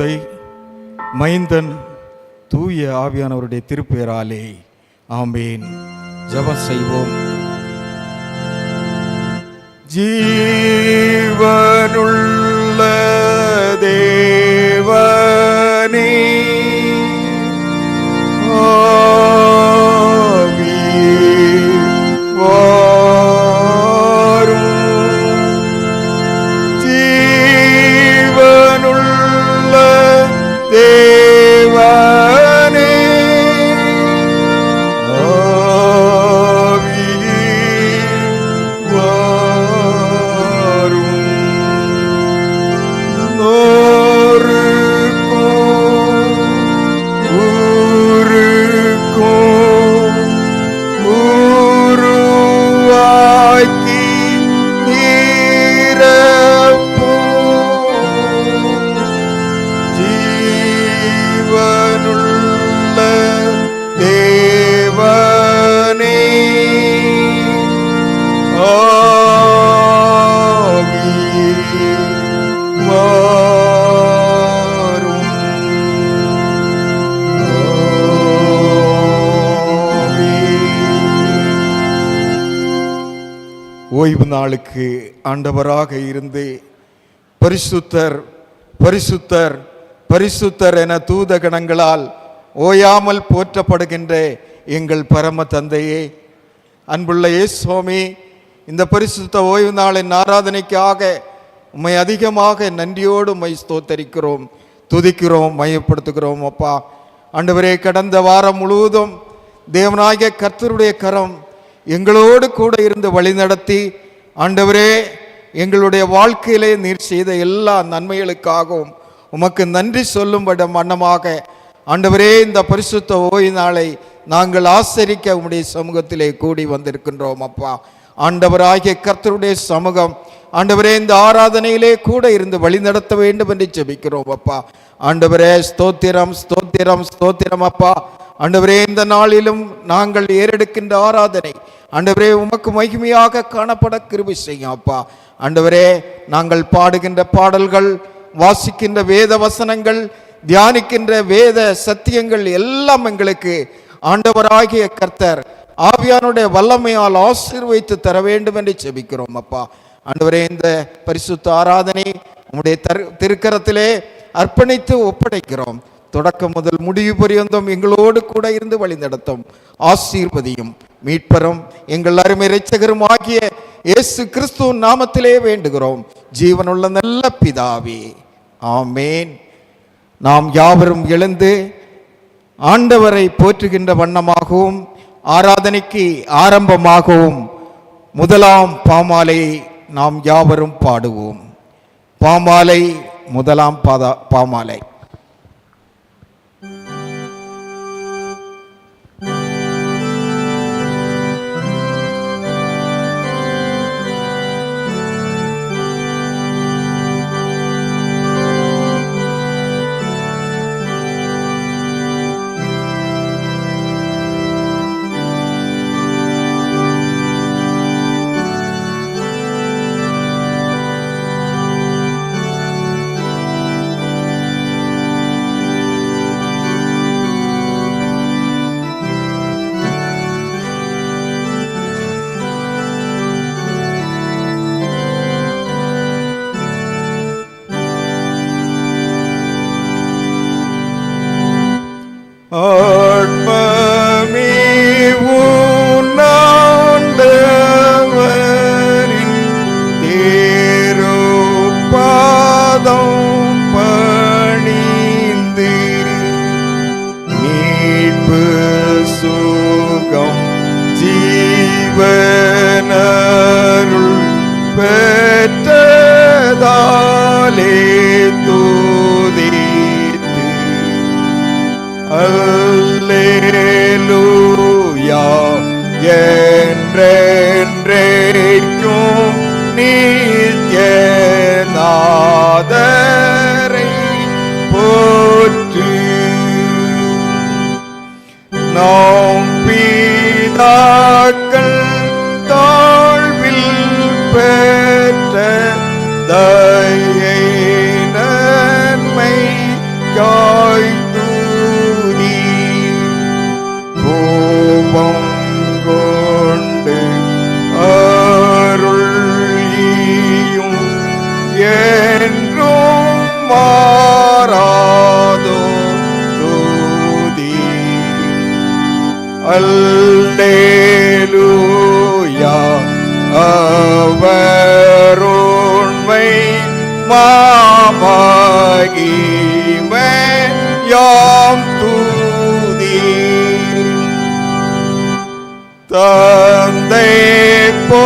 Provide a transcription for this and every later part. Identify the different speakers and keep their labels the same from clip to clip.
Speaker 1: தந்தை மைந்தன் தூய ஆவியானவருடைய திருப்பெயராலே ஆமேன் ஜப செய்வோம் ஜீவனுள்ள தேவனே ஜீவனுள்ள தேவனே ஓய்வு நாளுக்கு ஆண்டவராக இருந்து பரிசுத்தர் பரிசுத்தர் பரிசுத்தர் என தூத கணங்களால் ஓயாமல் போற்றப்படுகின்ற எங்கள் பரம தந்தையே அன்புள்ள ஏ சுவாமி இந்த பரிசுத்த ஓய்வு நாளின் ஆராதனைக்காக உம்மை அதிகமாக நன்றியோடு உம்மை ஸ்தோத்தரிக்கிறோம் துதிக்கிறோம் மையப்படுத்துகிறோம் அப்பா ஆண்டவரே கடந்த வாரம் முழுவதும் தேவநாயக கர்த்தருடைய கரம் எங்களோடு கூட இருந்து வழிநடத்தி ஆண்டவரே எங்களுடைய வாழ்க்கையிலே நீர் செய்த எல்லா நன்மைகளுக்காகவும் உமக்கு நன்றி சொல்லும்பட வண்ணமாக ஆண்டவரே இந்த பரிசுத்த ஓய்வு நாளை நாங்கள் ஆசரிக்க உம்முடைய சமூகத்திலே கூடி வந்திருக்கின்றோம் அப்பா ஆண்டவராகிய கர்த்தருடைய சமூகம் ஆண்டவரே இந்த ஆராதனையிலே கூட இருந்து வழி நடத்த வேண்டும் என்று ஜெபிக்கிறோம் அப்பா ஆண்டவரே ஸ்தோத்திரம் ஸ்தோத்திரம் ஸ்தோத்திரம் அப்பா ஆண்டவரே இந்த நாளிலும் நாங்கள் ஏறெடுக்கின்ற ஆராதனை ஆண்டவரே உமக்கு மகிமையாக காணப்பட கிருபி செய்யும் அப்பா ஆண்டவரே நாங்கள் பாடுகின்ற பாடல்கள் வாசிக்கின்ற வேத வசனங்கள் தியானிக்கின்ற வேத சத்தியங்கள் எல்லாம் எங்களுக்கு ஆண்டவராகிய கர்த்தர் ஆவியானுடைய வல்லமையால் ஆசீர்வைத்து தர வேண்டும் என்று செபிக்கிறோம் அப்பா ஆண்டவரே இந்த பரிசுத்த ஆராதனை உங்களுடைய தரு திருக்கரத்திலே அர்ப்பணித்து ஒப்படைக்கிறோம் தொடக்கம் முதல் முடிவு பரியந்தம் எங்களோடு கூட இருந்து வழிநடத்தும் ஆசீர்வதியும் மீட்பரும் எங்கள் அருமை இறைச்சகரும் ஆகிய இயேசு கிறிஸ்து நாமத்திலே வேண்டுகிறோம் ஜீவனுள்ள நல்ல பிதாவே ஆமேன் நாம் யாவரும் எழுந்து ஆண்டவரை போற்றுகின்ற வண்ணமாகவும் ஆராதனைக்கு ஆரம்பமாகவும் முதலாம் பாமாலை நாம் யாவரும் பாடுவோம் பாமாலை முதலாம் பாதா பாமாலை துதித்து அல்லேலூயா என்றென்றேக்கும் நித்ய நாதரை போற்று நாம் பீதாக்கள் தாழ்வில் பெற்ற அல்லேலூயா அவருண்மை மாமகிமை யாம் தூதி தந்தை போ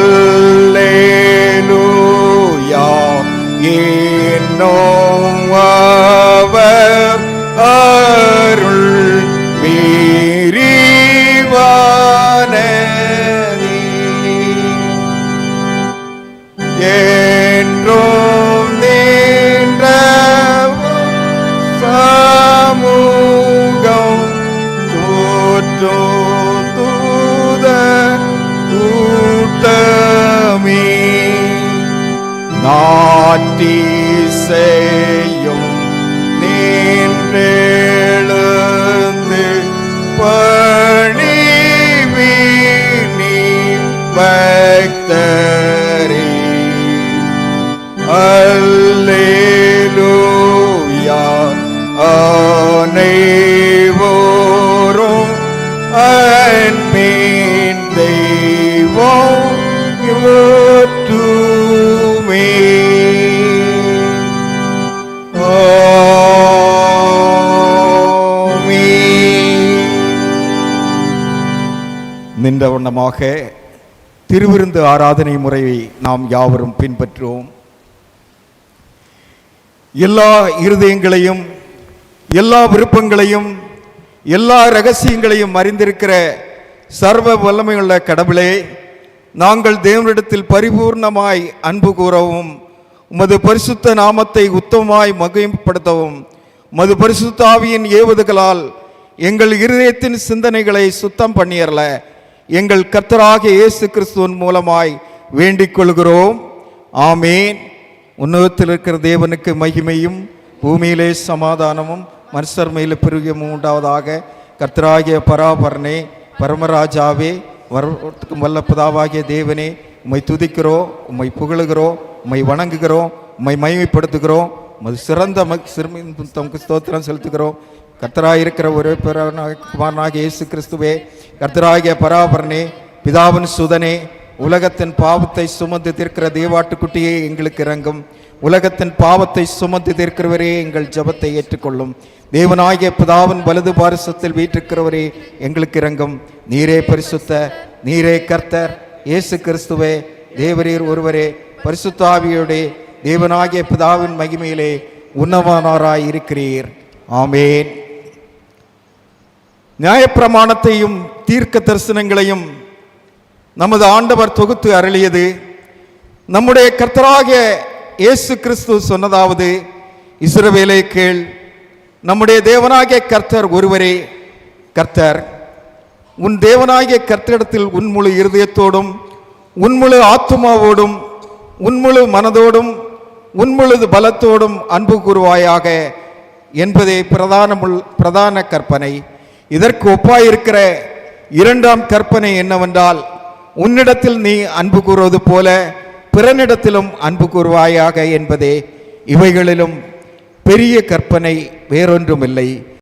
Speaker 1: அல்லேலூயா என்னோ நாட்டி செய்யும் நீண்டெழுந்து பணிவி நீ பக்தரி அல்லேலூயா ஆனே நின்ற வண்ணமாக திருவிருந்து ஆராதனை முறையை நாம் யாவரும் பின்பற்றுவோம் எல்லா இருதயங்களையும் எல்லா விருப்பங்களையும் எல்லா ரகசியங்களையும் அறிந்திருக்கிற சர்வ வல்லமையுள்ள கடவுளே நாங்கள் தேவனிடத்தில் பரிபூர்ணமாய் அன்பு கூறவும் உமது பரிசுத்த நாமத்தை உத்தமமாய் மகிமைப்படுத்தவும் மது பரிசுத்தாவியின் ஏவுதுகளால் எங்கள் இருதயத்தின் சிந்தனைகளை சுத்தம் பண்ணியறல எங்கள் கர்த்தராக இயேசு கிறிஸ்துவன் மூலமாய் வேண்டிக் கொள்கிறோம் ஆமேன் உன்னதத்தில் இருக்கிற தேவனுக்கு மகிமையும் பூமியிலே சமாதானமும் மனுஷர் மேல பெருகியமும் உண்டாவதாக கர்த்தராகிய பராபரணே பரமராஜாவே வரத்துக்கு வல்ல பிதாவாகிய தேவனே உம்மை துதிக்கிறோம் உம்மை புகழுகிறோம் உம்மை வணங்குகிறோம் உம்மை மகிமைப்படுத்துகிறோம் மது சிறந்த சிறுமி தமக்கு ஸ்தோத்திரம் செலுத்துகிறோம் கத்தராயிருக்கிற ஒரே பிறனாக குமாரனாக இயேசு கிறிஸ்துவே கர்த்தராகிய பராபரனே பிதாவின் சுதனே உலகத்தின் பாவத்தை சுமந்து தீர்க்கிற தேவாட்டுக்குட்டியே எங்களுக்கு இறங்கும் உலகத்தின் பாவத்தை சுமந்து தீர்க்கிறவரே எங்கள் ஜபத்தை ஏற்றுக்கொள்ளும் தேவனாகிய பிதாவின் வலது பாரிசத்தில் வீட்டிருக்கிறவரே எங்களுக்கு இறங்கும் நீரே பரிசுத்த நீரே கர்த்தர் இயேசு கிறிஸ்துவே தேவரீர் ஒருவரே பரிசுத்தாவியோடே தேவனாகிய பிதாவின் மகிமையிலே உன்னவானாராய் இருக்கிறீர் ஆமேன் நியாயப்பிரமாணத்தையும் தீர்க்க தரிசனங்களையும் நமது ஆண்டவர் தொகுத்து அருளியது நம்முடைய கர்த்தராக இயேசு கிறிஸ்து சொன்னதாவது இஸ்ரவேலே கேள் நம்முடைய தேவனாகிய கர்த்தர் ஒருவரே கர்த்தர் உன் தேவனாகிய கர்த்தரிடத்தில் உன் முழு இருதயத்தோடும் உன் முழு ஆத்மாவோடும் உன் முழு மனதோடும் உன் முழுது பலத்தோடும் அன்பு கூறுவாயாக என்பதே பிரதான பிரதான கற்பனை இதற்கு ஒப்பாயிருக்கிற இரண்டாம் கற்பனை என்னவென்றால் உன்னிடத்தில் நீ அன்பு கூறுவது போல பிறனிடத்திலும் அன்பு கூறுவாயாக என்பதே இவைகளிலும் பெரிய கற்பனை வேறொன்றுமில்லை